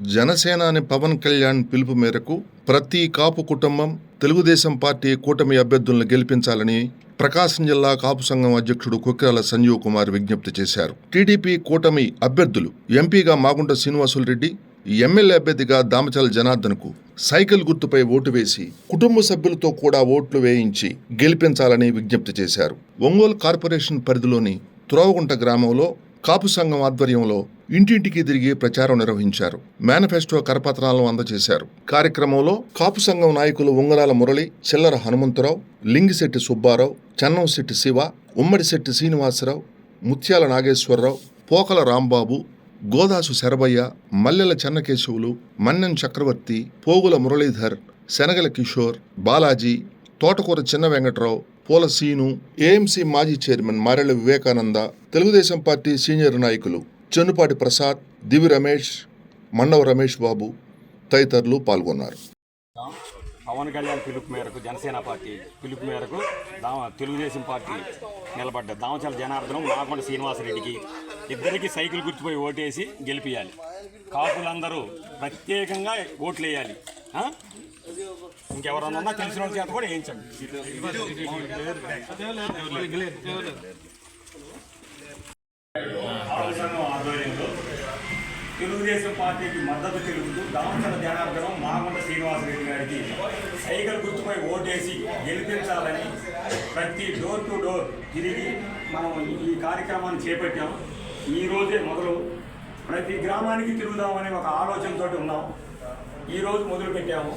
జనసేనాని పవన్ కళ్యాణ్ పిలుపు మేరకు ప్రతి కాపు కుటుంబం తెలుగుదేశం పార్టీ కూటమి అభ్యర్థులను గెలిపించాలని ప్రకాశం జిల్లా కాపు సంఘం అధ్యక్షుడు కుక్రాల సంజీవ్ కుమార్ విజ్ఞప్తి చేశారు. టీడీపీ కూటమి అభ్యర్థులు ఎంపీగా మాగుంట శ్రీనివాసులు రెడ్డి ఎమ్మెల్యే అభ్యర్థిగా దామచల జనార్దన్కు సైకిల్ గుర్తుపై ఓటు వేసి కుటుంబ సభ్యులతో కూడా ఓట్లు వేయించి గెలిపించాలని విజ్ఞప్తి చేశారు. ఒంగోలు కార్పొరేషన్ పరిధిలోని తురవగుంట గ్రామంలో కాపు సంఘం ఆధ్వర్యంలో ఇంటింటికి తిరిగి ప్రచారం నిర్వహించారు. మేనిఫెస్టో కరపత్రాలను అందజేశారు. కార్యక్రమంలో కాపు సంఘం నాయకులు ఉంగరాల మురళి చిల్లర హనుమంతరావు లింగిశెట్టి సుబ్బారావు చెన్నంశెట్టి శివ ఉమ్మడిశెట్టి శ్రీనివాసరావు ముత్యాల నాగేశ్వరరావు పోకల రాంబాబు గోదాసు శరభయ్య మల్లెల చెన్నకేశవులు మన్నెం చక్రవర్తి పోగుల మురళీధర్ శనగల కిషోర్ బాలాజీ తోటకూర చిన్న వెంకట్రావు పూల సీను ఏఎంసీ మాజీ chairman Marella Vivekananda Telugudesam party senior నాయకులు చెన్నుపాటి ప్రసాద్ దివి రమేష్ మండవ రమేష్ బాబు తదితరులు పాల్గొన్నారు. పవన్ కళ్యాణ్ పిలుపు మేరకు జనసేన పార్టీ పిలుపు మేరకు దా తెలుగుదేశం పార్టీ నిలబడ్డ దామచల జనార్దనం మాకొండ శ్రీనివాసరెడ్డికి ఇద్దరికి సైకిల్ గుర్తుపోయి ఓటేసి గెలిపించాలి కాపులందరూ ప్రత్యేకంగా ఓట్లు వేయాలి ఇంకెవరన్నా ఉన్నా తెలిసిన వాళ్ళ చేత కూడా వేయించండి. ఆధ్వర్యంలో తెలుగుదేశం పార్టీకి మద్దతు తెలుపుతూ దామచల జనార్దనం మాగుంట శ్రీనివాసరెడ్డి గారికి సైకిల్ గుర్తుపై ఓటేసి గెలిపించాలని ప్రతి డోర్ టు డోర్ తిరిగి మనం ఈ కార్యక్రమాన్ని చేపట్టాము ఈ రోజే మొదలు. ప్రతి గ్రామానికి తిరుగుదామనే ఒక ఆలోచనతోటి ఉన్నాం. ఈరోజు మొదలుపెట్టాము.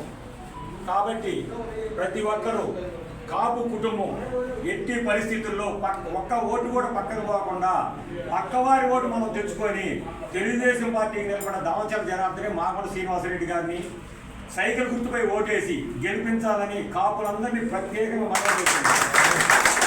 కాబట్టి ప్రతి ఒక్కరూ కాపు కుటుంబం ఎట్టి పరిస్థితుల్లో పక్క ఒక్క ఓటు కూడా పక్కన పోకుండా పక్కవారి ఓటు మనం తెచ్చుకొని తెలుగుదేశం పార్టీకి నిలబడిన దామచల జనార్దనే మాగడ శ్రీనివాసరెడ్డి గారిని సైకిల్ గుర్తుపై ఓటేసి గెలిపించాలని కాపులందరినీ ప్రత్యేకంగా మనం చేస్తున్నాం